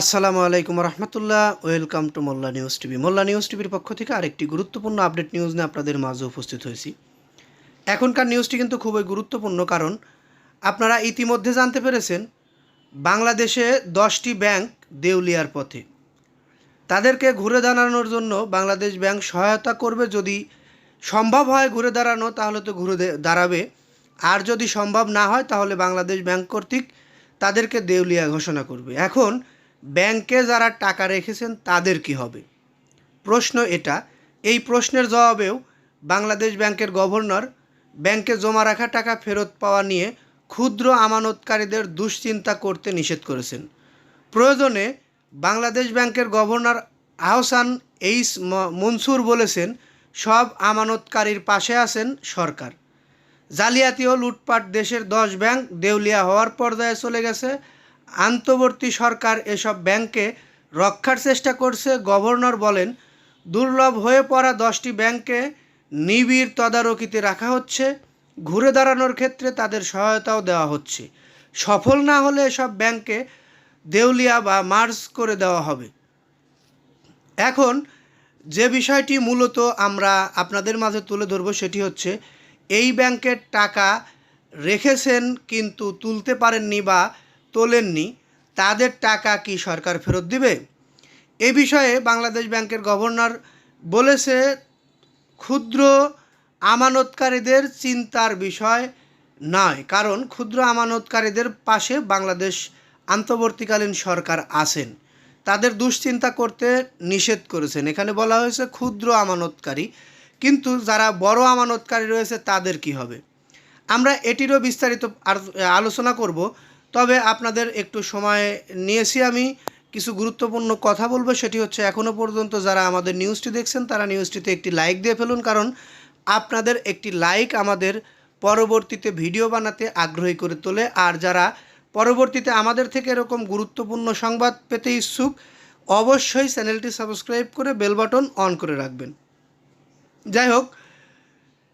আসসালামু আলাইকুম রহমতুল্লাহ, welcome to Molla news TV. Molla news টিভির পক্ষ থেকে আরেকটি গুরুত্বপূর্ণ আপডেট নিউজ নিয়ে আপনাদের মাঝে উপস্থিত হয়েছি। এখনকার নিউজটি কিন্তু খুবই গুরুত্বপূর্ণ, কারণ আপনারা ইতিমধ্যে জানতে পেরেছেন, বাংলাদেশে দশটি ব্যাংক দেউলিয়ার পথে। তাদেরকে ঘুরে দাঁড়ানোর জন্য বাংলাদেশ ব্যাংক সহায়তা করবে। যদি সম্ভব হয় ঘুরে দাঁড়ানো, তাহলে তো ঘুরে দাঁড়াবে। আর যদি সম্ভব না হয়, তাহলে বাংলাদেশ ব্যাংক কর্তৃক তাদেরকে দেউলিয়া ঘোষণা করবে। এখন ব্যাংকে যারা টাকা রেখেছেন তাদের কি হবে? প্রশ্ন এটা। এই প্রশ্নের জবাবেও বাংলাদেশ ব্যাংকের গভর্নর ব্যাংকে জমা রাখা টাকা ফেরত পাওয়া নিয়ে ক্ষুদ্র আমানতকারীদের দুশ্চিন্তা করতে নিষেধ করেছেন। প্রয়োজনে বাংলাদেশ ব্যাংকের গভর্নর আহসান এইস মনসুর বলেছেন, সব আমানতকারীর পাশে আছেন সরকার। জালিয়াতি ও লুটপাট দেশের দশ ব্যাংক দেউলিয়া হওয়ার পর্যায়ে চলে গেছে। আন্তর্বর্তী সরকার এসব ব্যাংকে রক্ষার চেষ্টা করছে, গভর্নর বলেন, দুর্লভ হয়ে পড়া দশটি ব্যাংকে নিবিড় তদারকিতে রাখা হচ্ছে, ঘুরে দাঁড়ানোর ক্ষেত্রে তাদের সহায়তাও দেওয়া হচ্ছে। সফল না হলে এসব ব্যাংকে দেউলিয়া বা মার্জ করে দেওয়া হবে। এখন যে বিষয়টি মূলত আমরা আপনাদের মাঝে তুলে ধরবো সেটি হচ্ছে, এই ব্যাংকের টাকা রেখেছেন কিন্তু তুলতে পারেননি বা তোলেননি, তাদের টাকা কি সরকার ফেরত দিবে? এ বিষয়ে বাংলাদেশ ব্যাংকের গভর্নর বলেছে, ক্ষুদ্র আমানতকারীদের চিন্তার বিষয় নয়, কারণ ক্ষুদ্র আমানতকারীদের পাশে বাংলাদেশ আন্তর্বর্তীকালীন সরকার আছেন। তাদের দুশ্চিন্তা করতে নিষেধ করেছেন। এখানে বলা হয়েছে, ক্ষুদ্র আমানতকারী, কিন্তু যারা বড় আমানতকারী রয়েছে তাদের কি হবে? আমরা এটিরও বিস্তারিত আলোচনা করব। তবে আপনাদের একটু সময় নিয়েছি আমি। কিছু গুরুত্বপূর্ণ কথা বলব, সেটি হচ্ছে এখনও পর্যন্ত যারা আমাদের নিউজটি দেখছেন, তারা নিউজটিতে একটি লাইক দিয়ে ফেলুন, কারণ আপনাদের একটি লাইক আমাদের পরবর্তীতে ভিডিও বানাতে আগ্রহী করে তোলে। আর যারা পরবর্তীতে আমাদের থেকে এরকম গুরুত্বপূর্ণ সংবাদ পেতে ইচ্ছুক, অবশ্যই চ্যানেলটি সাবস্ক্রাইব করে বেল বাটন অন করে রাখবেন। যাই হোক,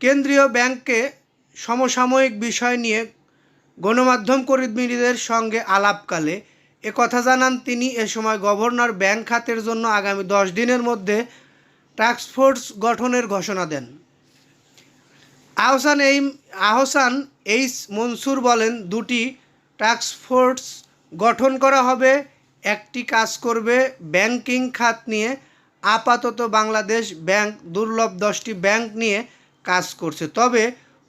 কেন্দ্রীয় ব্যাংকে সমসাময়িক বিষয় নিয়ে গণমাধ্যম কর্মীদের সঙ্গে আলাপকালে কথা জানান তিনি এ সময় গভর্নর ব্যাংক খাতের জন্য আগামী দশ দিনের মধ্যে টাস্কফোর্স গঠনের ঘোষণা দেন। আহসান এই আহসান এইচ মনসুর বলেন, দুটি টাস্কফোর্স গঠন করা হবে, একটি কাজ করবে ব্যাংকিং খাত নিয়ে, আপাতত বাংলাদেশ ব্যাংক দুর্লভ দশটি ব্যাংক নিয়ে কাজ করছে। তবে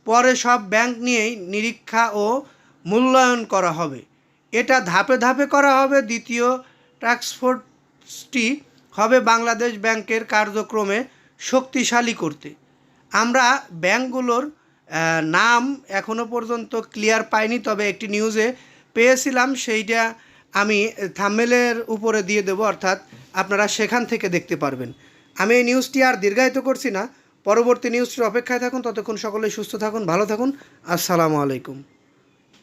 পরে সব ব্যাংক নিয়েই নিরীক্ষা ও মূল্যায়ন করা হবে। এটা ধাপে ধাপে করা হবে। দ্বিতীয় টাস্কফোর্সটি হবে বাংলাদেশ ব্যাংকের কার্যক্রমে শক্তিশালী করতে। আমরা ব্যাংকগুলোর নাম এখনও পর্যন্ত ক্লিয়ার পাইনি, তবে একটি নিউজে পেয়েছিলাম। সেইটা আমি থামেলের উপরে দিয়ে দেবো, অর্থাৎ আপনারা সেখান থেকে দেখতে পারবেন। আমি এই নিউজটি আর দীর্ঘায়িত করছি না। পরবর্তী নিউজটির অপেক্ষায় থাকুন। ততক্ষণ সকলেই সুস্থ থাকুন, ভালো থাকুন। আসসালামু আলাইকুম।